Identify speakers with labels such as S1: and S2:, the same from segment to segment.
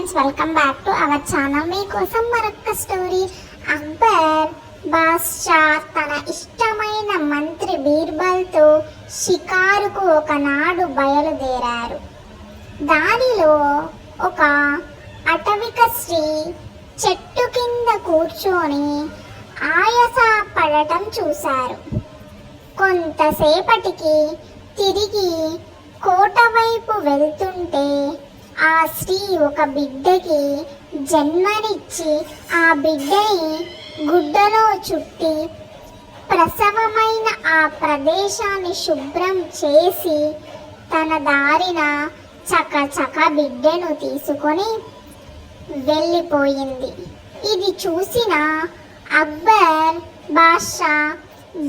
S1: Friends welcome back to our channel. మీకోసం మరొక story. Akbar Badshah తన ఇష్టమైన మంత్రి బీర్బల్తో షికారుకు ఒకనాడు బయలుదేరారు. దానిలో ఒక అటవిక స్త్రీ చెట్టు కింద కూర్చొని ఆయాస పడటం చూశారు. కొంతసేపటికి తిరిగి కోట వైపు వెళ్తుంటే ఆ స్త్రీ ఒక బిడ్డకి జన్మనిచ్చి ఆ బిడ్డని గుడ్డలో చుట్టి ప్రసవమైన ఆ ప్రదేశాన్ని శుభ్రం చేసి తన దారిన చకచక బిడ్డను తీసుకొని వెళ్ళిపోయింది. ఇది చూసిన అక్బర్ బాషా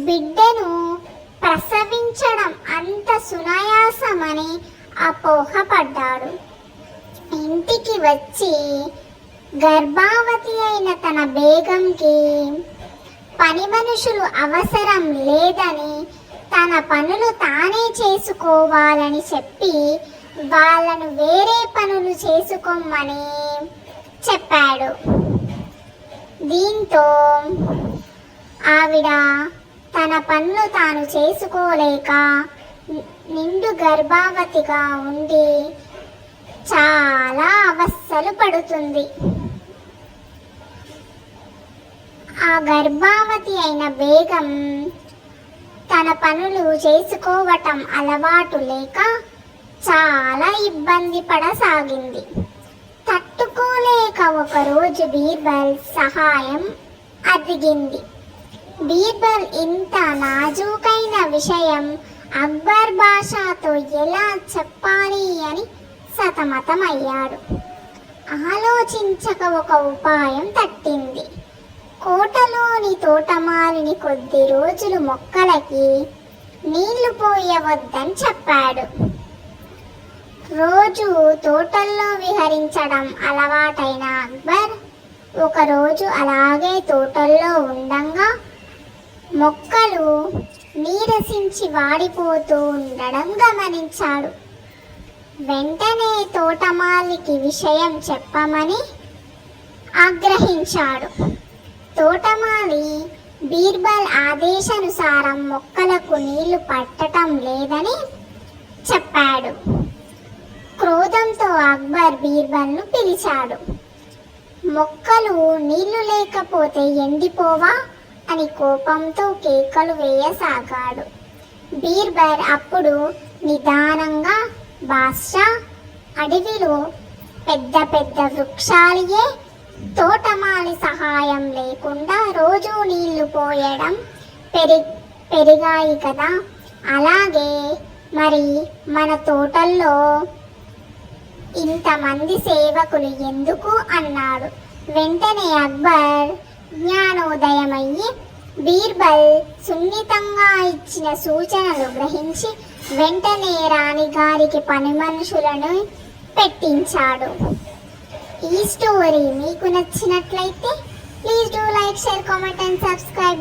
S1: బిడ్డను ప్రసవించడం అంత సునాయాసమని అపోహపడ్డాడు. ఇంటికి వచ్చి గర్భావతి అయిన తన బేగంకి పని మనుషులు అవసరం లేదని తన పనులు తానే చేసుకోవాలని చెప్పి వాళ్ళను వేరే పనులు చేసుకోమని చెప్పాడు. దీంతో ఆవిడ తన పనులు తాను చేసుకోలేక నిండు గర్భావతిగా ఉండి చాలా అవస్థలు పడుతుంది. ఆ గర్భావతి అయిన బేగం తన పనులు చేసుకోవటం అలవాటు లేక చాలా ఇబ్బంది పడసాగింది. తట్టుకోలేక ఒకరోజు బీర్బల్ సహాయం అదిగింది. బీర్బల్ ఇంత నాజూకైన విషయం అక్బర్ భాషతో ఎలా చెప్పాలి అని సతమతమయ్యాడు. ఆలోచించక ఒక ఉపాయం తట్టింది. కోటలోని తోటమాలిని కొద్ది రోజులు మొక్కలకి నీళ్ళు పోయవద్దని చెప్పాడు. రోజు తోటల్లో విహరించడం అలవాటైన అక్బర్. ఒకరోజు అలాగే తోటల్లో ఉండంగా మొక్కలు నీరసించి వాడిపోతూ ఉండడం గమనించాడు. వెంటనే తోటమాలికి విషయం చెప్పమని ఆగ్రహించాడు. తోటమాలి బీర్బల్ ఆదేశానుసారం మొక్కలకు నీళ్ళు పట్టటం లేదని చెప్పాడు. క్రోధంతో అక్బర్ బీర్బల్ను పిలిచాడు. మొక్కలు నీళ్ళు లేకపోతే ఎండిపోవా అని కోపంతో కేకలు వేయసాగాడు. బీర్బల్ అప్పుడు నిదానంగా బాద్షా అడవిలో పెద్ద పెద్ద వృక్షాలయే తోటమాలి సహాయం లేకుండా రోజు నీళ్ళు పోయడం పెరి పెరిగాయి కదా. అలాగే మరి మన తోటల్లో ఇంతమంది సేవకులు ఎందుకు అన్నాడు. వెంటనే అక్బర్ జ్ఞానోదయమయ్యి బీర్బల్ సున్నితంగా ఇచ్చిన సూచనలు గ్రహించి వెంటనే రాణిగారికి పని మనుషులను పెట్టించాడు. ఈ స్టోరీ మీకు నచ్చినట్లయితే please do like share comment and subscribe